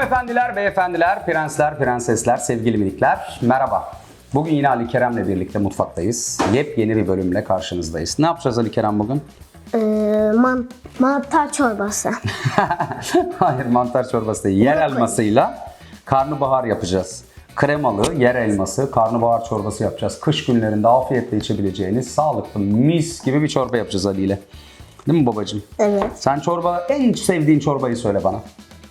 Hanımefendiler, beyefendiler, prensler, prensesler, sevgili minikler merhaba. Bugün yine Ali Kerem'le birlikte mutfaktayız. Yepyeni bir bölümle karşınızdayız. Ne yapacağız Ali Kerem bugün? Ee, man, mantar çorbası. Hayır mantar çorbası değil. Yer elmasıyla karnabahar yapacağız. Kremalı yer elması karnabahar çorbası yapacağız. Kış günlerinde afiyetle içebileceğiniz sağlıklı mis gibi bir çorba yapacağız Ali ile. Değil mi babacığım? Evet. Sen çorba en sevdiğin çorbayı söyle bana.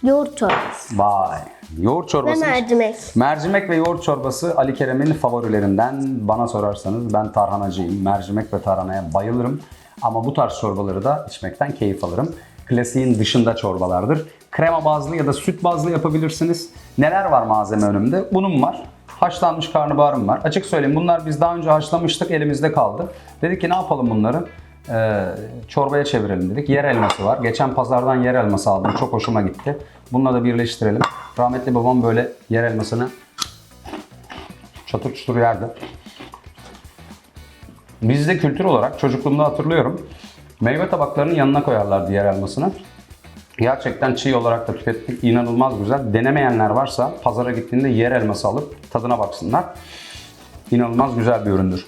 Yoğurt çorbası. Vay. Yoğurt Ve çorbası. mercimek. Mercimek ve yoğurt çorbası Ali Kerem'in favorilerinden. Bana sorarsanız ben tarhanacıyım. Mercimek ve tarhanaya bayılırım. Ama bu tarz çorbaları da içmekten keyif alırım. Klasiğin dışında çorbalardır. Krema bazlı ya da süt bazlı yapabilirsiniz. Neler var malzeme önümde? Bunun var. Haşlanmış karnabaharım var. Açık söyleyeyim bunlar biz daha önce haşlamıştık elimizde kaldı. Dedik ki ne yapalım bunları? Ee, çorbaya çevirelim dedik. Yer elması var. Geçen pazardan yer elması aldım. Çok hoşuma gitti. Bununla da birleştirelim. Rahmetli babam böyle yer elmasını çatır çutur yerdi. Bizde kültür olarak çocukluğumda hatırlıyorum. Meyve tabaklarının yanına koyarlardı yer elmasını. Gerçekten çiğ olarak da tükettik. İnanılmaz güzel. Denemeyenler varsa pazara gittiğinde yer elması alıp tadına baksınlar. İnanılmaz güzel bir üründür.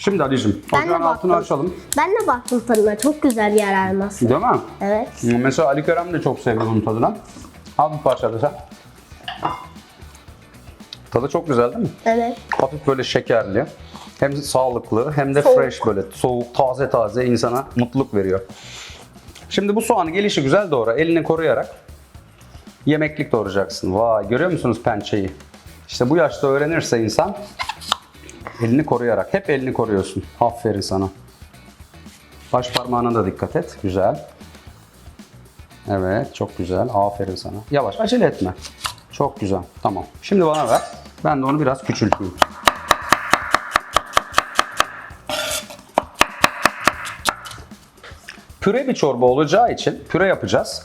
Şimdi Ali'cim Ben ocağın altını açalım. Ben de baktım tadına. Çok güzel yer elması. Değil mi? Evet. Mesela Ali Kerem de çok sevdi bunun tadına. Al bir parça da sen. Tadı çok güzel değil mi? Evet. Hafif böyle şekerli. Hem sağlıklı hem de Soğuk. fresh böyle soğuk, taze taze insana mutluluk veriyor. Şimdi bu soğanı gelişi güzel doğra. Elini koruyarak yemeklik doğrayacaksın. Vay görüyor musunuz pençeyi? İşte bu yaşta öğrenirse insan elini koruyarak. Hep elini koruyorsun. Aferin sana. Baş parmağına da dikkat et. Güzel. Evet çok güzel. Aferin sana. Yavaş acele etme. Çok güzel. Tamam. Şimdi bana ver. Ben de onu biraz küçülteyim. Püre bir çorba olacağı için püre yapacağız.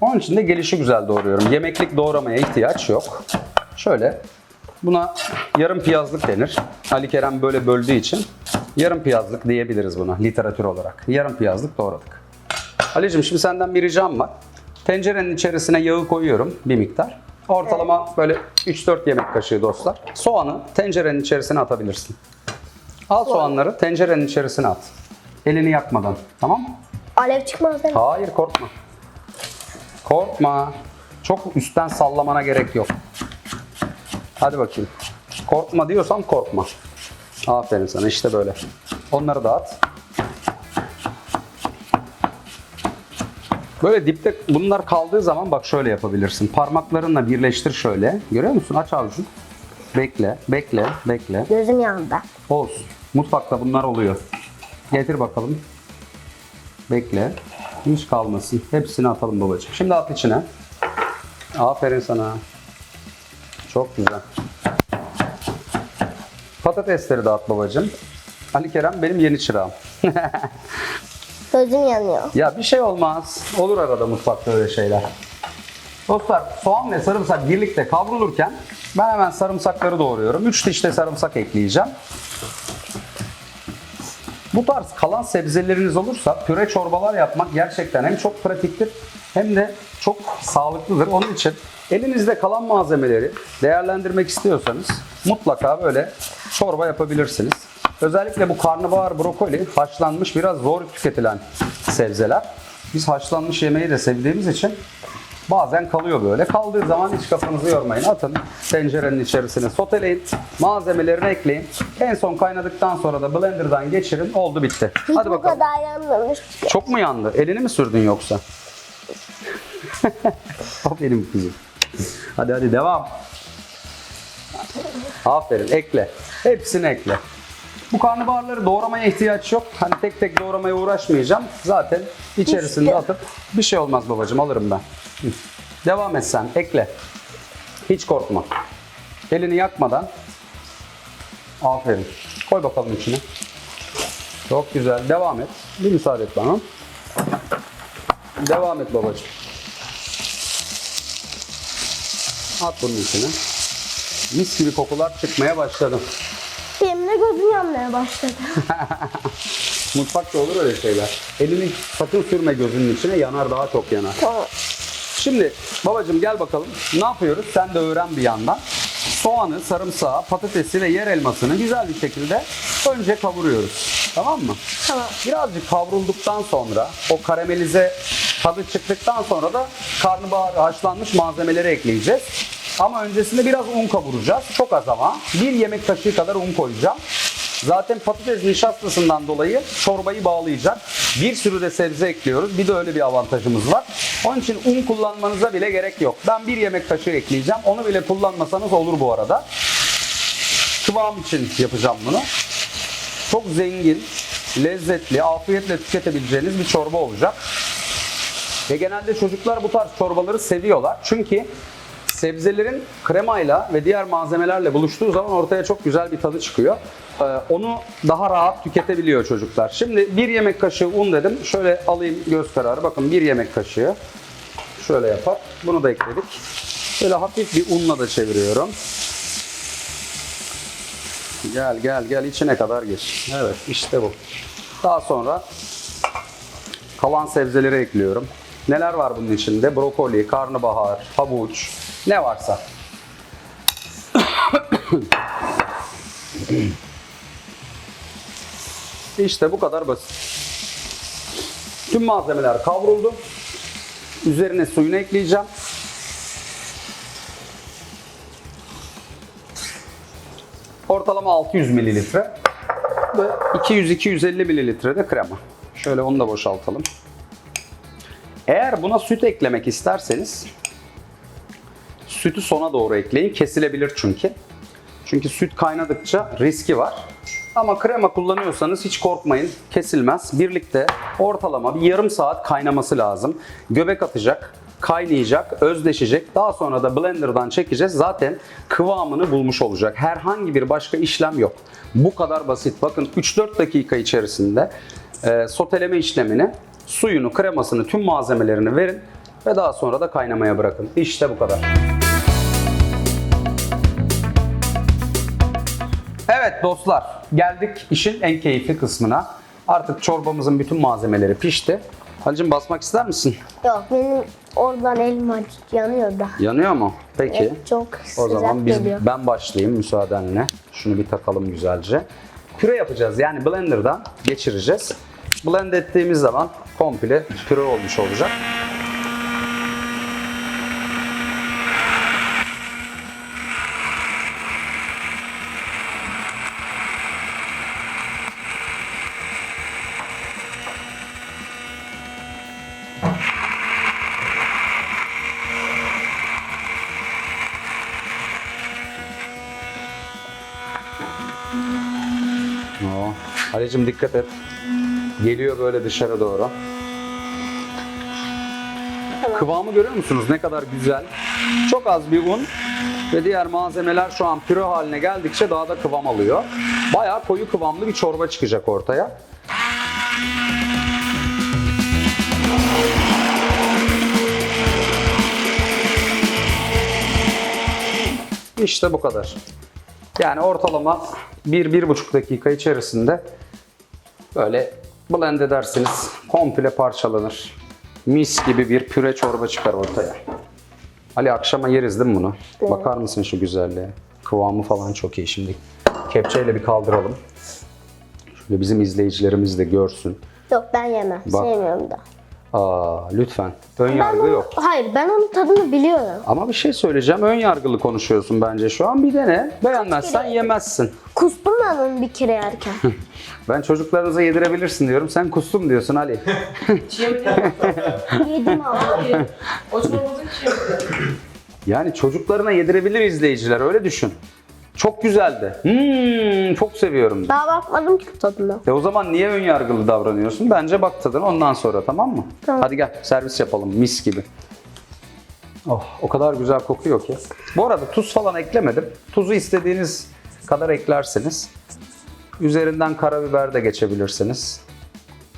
Onun için de gelişi güzel doğruyorum. Yemeklik doğramaya ihtiyaç yok. Şöyle buna yarım piyazlık denir. Ali Kerem böyle böldüğü için yarım piyazlık diyebiliriz buna literatür olarak. Yarım piyazlık doğradık. Ali'cim şimdi senden bir ricam var. Tencerenin içerisine yağı koyuyorum bir miktar. Ortalama böyle 3-4 yemek kaşığı dostlar. Soğanı tencerenin içerisine atabilirsin. Al soğanları tencerenin içerisine at. Elini yakmadan. Tamam mı? Alev çıkmaz değil mi? Hayır korkma. Korkma. Çok üstten sallamana gerek yok. Hadi bakayım. Korkma diyorsam korkma. Aferin sana işte böyle. Onları da at. Böyle dipte bunlar kaldığı zaman bak şöyle yapabilirsin. Parmaklarınla birleştir şöyle. Görüyor musun? Aç avucunu. Bekle, bekle, bekle. Gözüm yandı. Olsun. Mutfakta bunlar oluyor. Getir bakalım. Bekle. Hiç kalmasın. Hepsini atalım babacığım. Şimdi at içine. Aferin sana. Çok güzel. Patatesleri at babacığım. Ali Kerem benim yeni çırağım. Gözüm yanıyor. Ya bir şey olmaz. Olur arada mutfakta öyle şeyler. Dostlar soğan ve sarımsak birlikte kavrulurken ben hemen sarımsakları doğruyorum. 3 diş de sarımsak ekleyeceğim. Bu tarz kalan sebzeleriniz olursa püre çorbalar yapmak gerçekten hem çok pratiktir hem de çok sağlıklıdır. Onun için elinizde kalan malzemeleri değerlendirmek istiyorsanız mutlaka böyle çorba yapabilirsiniz. Özellikle bu karnabahar, brokoli haşlanmış biraz zor tüketilen sebzeler. Biz haşlanmış yemeği de sevdiğimiz için Bazen kalıyor böyle. Kaldığı zaman hiç kafanızı yormayın. Atın tencerenin içerisine soteleyin. Malzemelerini ekleyin. En son kaynadıktan sonra da blenderdan geçirin. Oldu bitti. Hiç Hadi bu bakalım. kadar yanmamış. Çok mu yandı? Elini mi sürdün yoksa? o benim kızım. Hadi hadi devam. Aferin ekle. Hepsini ekle. Bu karnabaharları doğramaya ihtiyaç yok. Hani tek tek doğramaya uğraşmayacağım. Zaten içerisinde atıp bir şey olmaz babacığım alırım ben. Devam et sen ekle. Hiç korkma. Elini yakmadan. Aferin. Koy bakalım içine. Çok güzel. Devam et. Bir müsaade et bana. Devam et babacığım. At bunun içine. Mis gibi kokular çıkmaya başladı. Benim de gözüm yanmaya başladı. Mutfakta olur öyle şeyler. Elini sakın sürme gözünün içine yanar daha çok yanar. tamam. Şimdi babacığım gel bakalım. Ne yapıyoruz? Sen de öğren bir yandan. Soğanı, sarımsağı, patatesi ve yer elmasını güzel bir şekilde önce kavuruyoruz. Tamam mı? Tamam. Birazcık kavrulduktan sonra o karamelize tadı çıktıktan sonra da karnabahar haşlanmış malzemeleri ekleyeceğiz. Ama öncesinde biraz un kavuracağız. Çok az ama. Bir yemek kaşığı kadar un koyacağım. Zaten patates nişastasından dolayı çorbayı bağlayacak. Bir sürü de sebze ekliyoruz. Bir de öyle bir avantajımız var. Onun için un kullanmanıza bile gerek yok. Ben bir yemek kaşığı ekleyeceğim. Onu bile kullanmasanız olur bu arada. Kıvam için yapacağım bunu çok zengin, lezzetli, afiyetle tüketebileceğiniz bir çorba olacak. Ve genelde çocuklar bu tarz çorbaları seviyorlar. Çünkü sebzelerin kremayla ve diğer malzemelerle buluştuğu zaman ortaya çok güzel bir tadı çıkıyor. Ee, onu daha rahat tüketebiliyor çocuklar. Şimdi bir yemek kaşığı un dedim. Şöyle alayım göz kararı. Bakın bir yemek kaşığı. Şöyle yapar. Bunu da ekledik. Böyle hafif bir unla da çeviriyorum. Gel gel gel içine kadar geç. Evet işte bu. Daha sonra kalan sebzeleri ekliyorum. Neler var bunun içinde? Brokoli, karnabahar, havuç, ne varsa. işte bu kadar basit. Tüm malzemeler kavruldu. Üzerine suyunu ekleyeceğim. Ortalama 600 mililitre ve 200-250 mililitre de krema. Şöyle onu da boşaltalım. Eğer buna süt eklemek isterseniz sütü sona doğru ekleyin. Kesilebilir çünkü. Çünkü süt kaynadıkça riski var. Ama krema kullanıyorsanız hiç korkmayın. Kesilmez. Birlikte ortalama bir yarım saat kaynaması lazım. Göbek atacak, kaynayacak, özleşecek. Daha sonra da blenderdan çekeceğiz. Zaten kıvamını bulmuş olacak. Herhangi bir başka işlem yok. Bu kadar basit. Bakın 3-4 dakika içerisinde e, soteleme işlemini, suyunu, kremasını, tüm malzemelerini verin ve daha sonra da kaynamaya bırakın. İşte bu kadar. Evet dostlar, geldik işin en keyifli kısmına. Artık çorbamızın bütün malzemeleri pişti. Halicim basmak ister misin? Yok benim oradan elim acı yanıyor da. Yanıyor mu? Peki. Evet, çok O sıcak zaman biz, geliyor. ben başlayayım müsaadenle. Şunu bir takalım güzelce. Püre yapacağız yani blenderdan geçireceğiz. Blend ettiğimiz zaman komple püre olmuş olacak. Oo. Halicim dikkat et. Geliyor böyle dışarı doğru. Kıvamı görüyor musunuz? Ne kadar güzel. Çok az bir un ve diğer malzemeler şu an püre haline geldikçe daha da kıvam alıyor. Bayağı koyu kıvamlı bir çorba çıkacak ortaya. İşte bu kadar. Yani ortalama 1-1,5 dakika içerisinde böyle blend edersiniz. Komple parçalanır. Mis gibi bir püre çorba çıkar ortaya. Ali akşama yeriz değil mi bunu? Bakar mısın şu güzelliğe? Kıvamı falan çok iyi. Şimdi kepçeyle bir kaldıralım. Şöyle bizim izleyicilerimiz de görsün. Yok ben yemem. Bak. Sevmiyorum da. Aa lütfen. Ön yargı onu- yok. Hayır ben onun tadını biliyorum. Ama bir şey söyleyeceğim. Ön yargılı konuşuyorsun bence şu an. Bir dene. Beğenmezsen kere- yemezsin. Kustum ben onu bir kere yerken. Ben çocuklarınıza yedirebilirsin diyorum. Sen kustum diyorsun Ali. Yedim abi. O yok. Yani çocuklarına yedirebilir izleyiciler öyle düşün. Çok güzeldi. Hmm, çok seviyorum. Daha bakmadım ki tadına. E o zaman niye ön yargılı davranıyorsun? Bence bak tadına ondan sonra tamam mı? Tamam. Hadi gel servis yapalım mis gibi. Oh o kadar güzel kokuyor ki. Bu arada tuz falan eklemedim. Tuzu istediğiniz kadar eklersiniz. Üzerinden karabiber de geçebilirsiniz.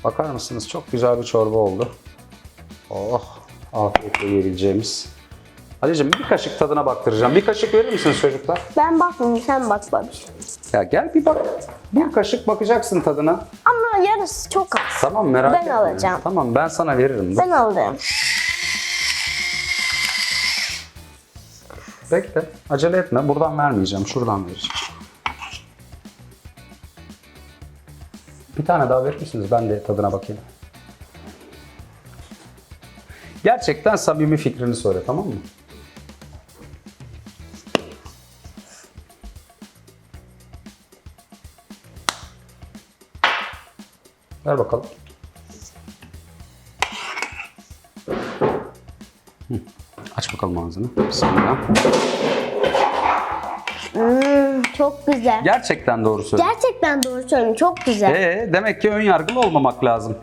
Bakar mısınız? Çok güzel bir çorba oldu. Oh afiyetle yiyebileceğimiz. Ali'cim bir kaşık tadına baktıracağım. Bir kaşık verir misiniz çocuklar? Ben bakmayayım sen bak babiş. Ya gel bir bak. Bir kaşık bakacaksın tadına. Ama yarısı çok az. Tamam merak Ben etme. alacağım. Tamam ben sana veririm. Ben alırım. Bekle. Acele etme. Buradan vermeyeceğim. Şuradan vereceğim. Bir tane daha verir misiniz? Ben de tadına bakayım. Gerçekten samimi fikrini söyle tamam mı? Ver bakalım. Hı. Aç bakalım ağzını. Bismillah. Hmm, çok güzel. Gerçekten doğru söylüyorsun. Gerçekten doğru söylüyorsun. Çok güzel. Ee, demek ki ön yargılı olmamak lazım.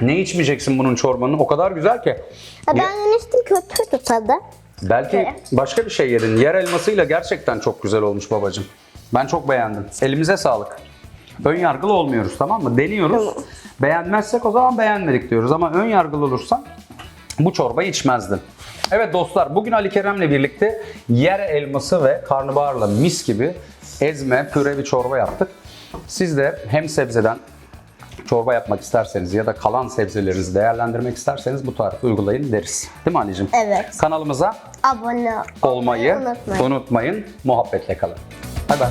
Ne içmeyeceksin bunun çorbanın? O kadar güzel ki. Ha, ben yemiştim kötüydü tadı. Belki Evet. başka bir şey yedin. Yer elmasıyla gerçekten çok güzel olmuş babacığım. Ben çok beğendim. Elimize sağlık. Ön yargılı olmuyoruz tamam mı? Deniyoruz. Beğenmezsek o zaman beğenmedik diyoruz. Ama ön yargılı olursan bu çorbayı içmezdin. Evet dostlar bugün Ali Kerem'le birlikte yer elması ve karnabaharla mis gibi ezme, püre bir çorba yaptık. Siz de hem sebzeden çorba yapmak isterseniz ya da kalan sebzelerinizi değerlendirmek isterseniz bu tarifi uygulayın deriz. Değil mi Ali'cim? Evet. Kanalımıza Abone olmayı unutmayın. unutmayın. Muhabbetle kalın. Bay bay.